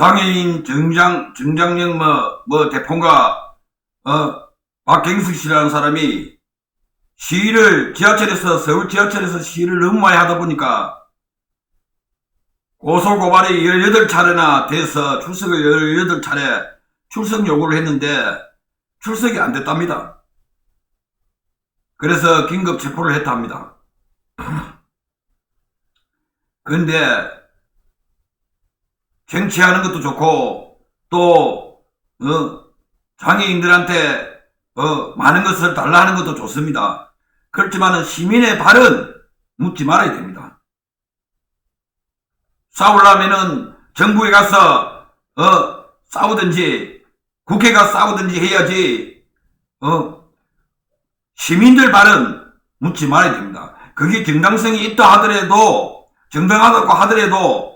장애인 정장, 정장영 뭐, 뭐 대표가, 어, 박경숙 씨라는 사람이 시위를 지하철에서, 서울 지하철에서 시위를 너무 많이 하다 보니까 고소고발이 18차례나 돼서 출석을 18차례 출석 요구를 했는데 출석이 안 됐답니다. 그래서 긴급 체포를 했다 합니다. 근데 쟁취하는 것도 좋고 또 어, 장애인들한테 어, 많은 것을 달라하는 것도 좋습니다. 그렇지만 시민의 발은 묻지 말아야 됩니다. 싸우려면은 정부에 가서 어, 싸우든지 국회가 싸우든지 해야지 어, 시민들 발은 묻지 말아야 됩니다. 그게 정당성이 있다 하더라도 정당하다고 하더라도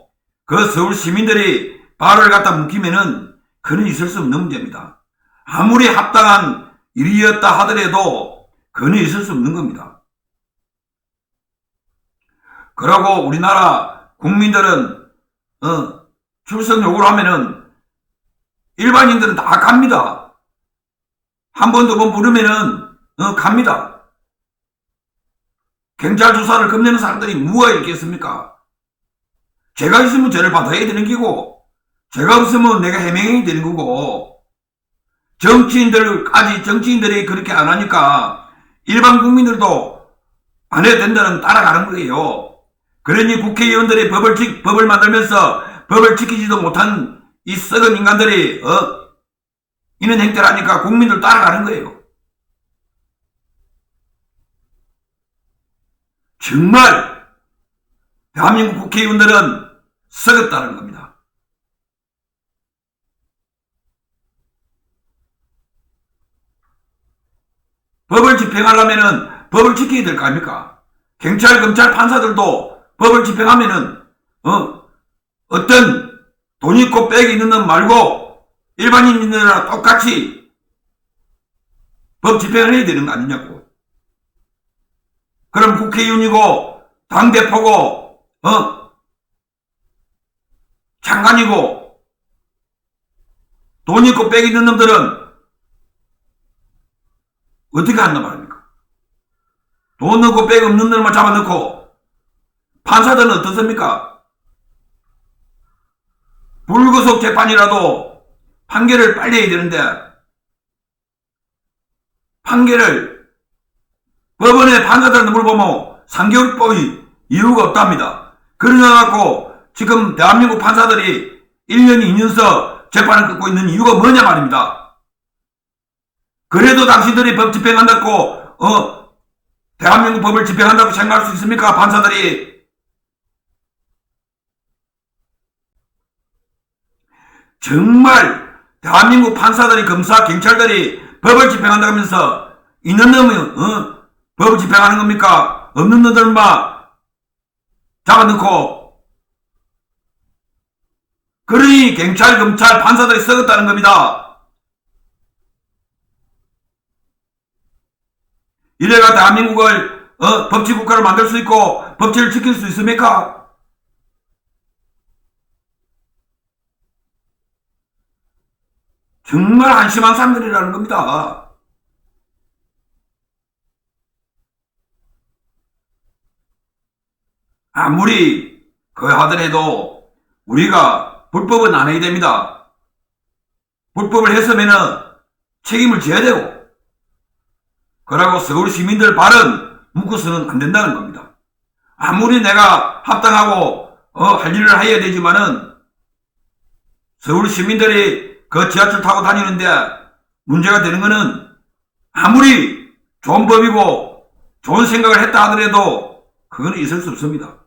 그 서울 시민들이 발을 갖다 묵히면은 그는 있을 수 없는 문제입니다. 아무리 합당한 일이었다 하더라도 그는 있을 수 없는 겁니다. 그러고 우리나라 국민들은 어, 출석 요구를 하면은 일반인들은 다 갑니다. 한 번 두 번 부르면은 어, 갑니다. 경찰 조사를 겁내는 사람들이 뭐가 있겠습니까? 제가 있으면 죄를 받아야 되는 기고, 제가 없으면 내가 해명해야 되는 거고, 정치인들까지, 정치인들이 그렇게 안 하니까, 일반 국민들도 안 해도 된다는 따라가는 거예요. 그러니 국회의원들이 법을, 지, 법을 만들면서 법을 지키지도 못한 이 썩은 인간들이, 어, 이런 행태를 하니까 국민들 따라가는 거예요. 정말 대한민국 국회의원들은 썩었다는 겁니다. 법을 집행하려면은 법을 지켜야 될 거 아닙니까? 경찰, 검찰, 판사들도 법을 집행하면은, 어, 어떤 돈 있고 빽이 있는 놈 말고 일반인들이랑 똑같이 법 집행을 해야 되는 거 아니냐고. 그럼 국회의원이고, 당대표고, 어? 장관이고, 돈 있고 빽 있는 놈들은 어떻게 한단 말입니까? 돈 넣고 빽 없는 놈을 잡아넣고, 판사들은 어떻습니까? 불구속 재판이라도 판결을 빨리 해야 되는데, 판결을 법원의 판사들한테 물어보면 3개월 뽑이 이유가 없답니다. 그러셔갖고 지금 대한민국 판사들이 1년, 2년서 재판을 끊고 있는 이유가 뭐냐 말입니다. 그래도 당신들이 법 집행한다고, 어, 대한민국 법을 집행한다고 생각할 수 있습니까? 판사들이. 정말 대한민국 판사들이, 검사, 경찰들이 법을 집행한다고 하면서 있는 놈은, 어, 법을 집행하는 겁니까? 없는 놈들만 잡아넣고 그러니 경찰, 검찰, 판사들이 썩었다는 겁니다. 이래가 대한민국을 어, 법치 국가로 만들 수 있고 법치를 지킬 수 있습니까? 정말 한심한 사람들이라는 겁니다. 아무리 그 하더라도 우리가 불법은 안 해야 됩니다. 불법을 했으면은 책임을 져야 되고 그러고 서울 시민들 발은 묶어서는 안 된다는 겁니다. 아무리 내가 합당하고 어, 할 일을 해야 되지만은 서울 시민들이 그 지하철 타고 다니는데 문제가 되는 거는 아무리 좋은 법이고 좋은 생각을 했다 하더라도 그거는 있을 수 없습니다.